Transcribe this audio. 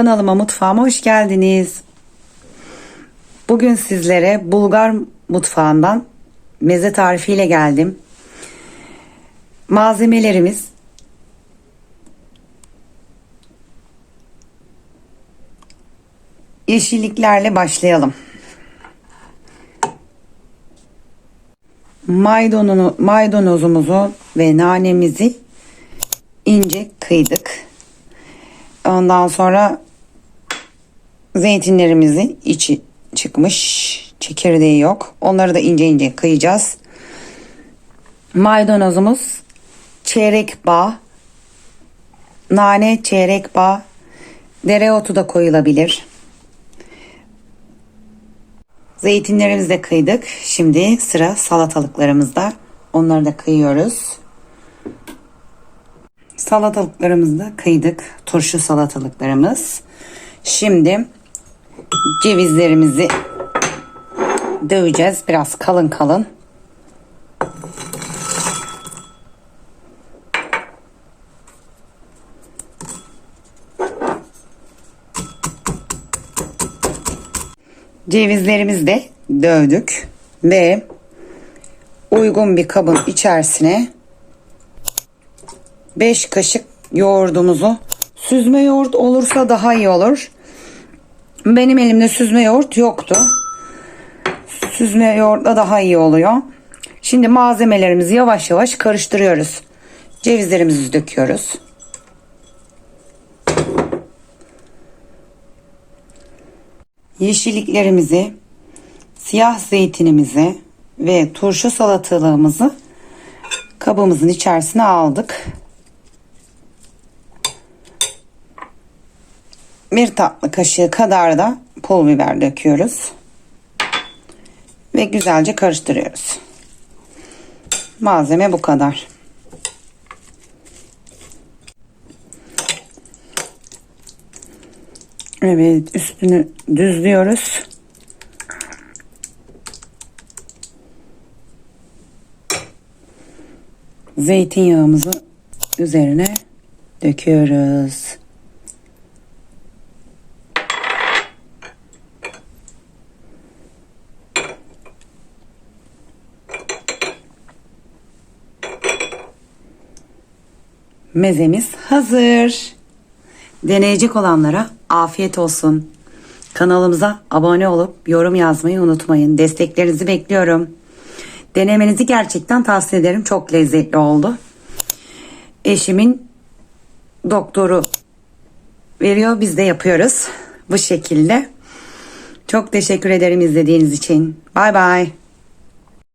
Kanalıma mutfağıma hoş geldiniz. Bugün sizlere Bulgar mutfağından meze tarifiyle geldim. Malzemelerimiz yeşilliklerle başlayalım. Maydanozu, maydanozumuzu ve nanemizi ince kıydık. Ondan sonra zeytinlerimizin içi çıkmış. Çekirdeği yok. Onları da ince ince kıyacağız. Maydanozumuz çeyrek bağ. Nane çeyrek bağ. Dereotu da koyulabilir. Zeytinlerimizi de kıydık. Şimdi sıra salatalıklarımızda. Onları da kıyıyoruz. Salatalıklarımızı da kıydık. Turşu salatalıklarımız. Şimdi cevizlerimizi döveceğiz. Biraz kalın kalın. Cevizlerimizi de dövdük ve uygun bir kabın içerisine 5 kaşık yoğurdumuzu süzme yoğurt olursa daha iyi olur. Benim elimde süzme yoğurt yoktu. Süzme yoğurtla daha iyi oluyor. Şimdi malzemelerimizi yavaş yavaş karıştırıyoruz. Cevizlerimizi döküyoruz. Yeşilliklerimizi, siyah zeytinimizi ve turşu salatalığımızı kabımızın içerisine aldık. Bir tatlı kaşığı kadar da pul biber döküyoruz. Ve güzelce karıştırıyoruz. Malzeme bu kadar. Evet üstünü düzlüyoruz. Zeytinyağımızı üzerine döküyoruz. Mezemiz hazır. Deneyecek olanlara afiyet olsun. Kanalımıza abone olup yorum yazmayı unutmayın. Desteklerinizi bekliyorum. Denemenizi gerçekten tavsiye ederim. Çok lezzetli oldu. Eşimin doktoru veriyor. Biz de yapıyoruz. Bu şekilde. Çok teşekkür ederim izlediğiniz için. Bay bay.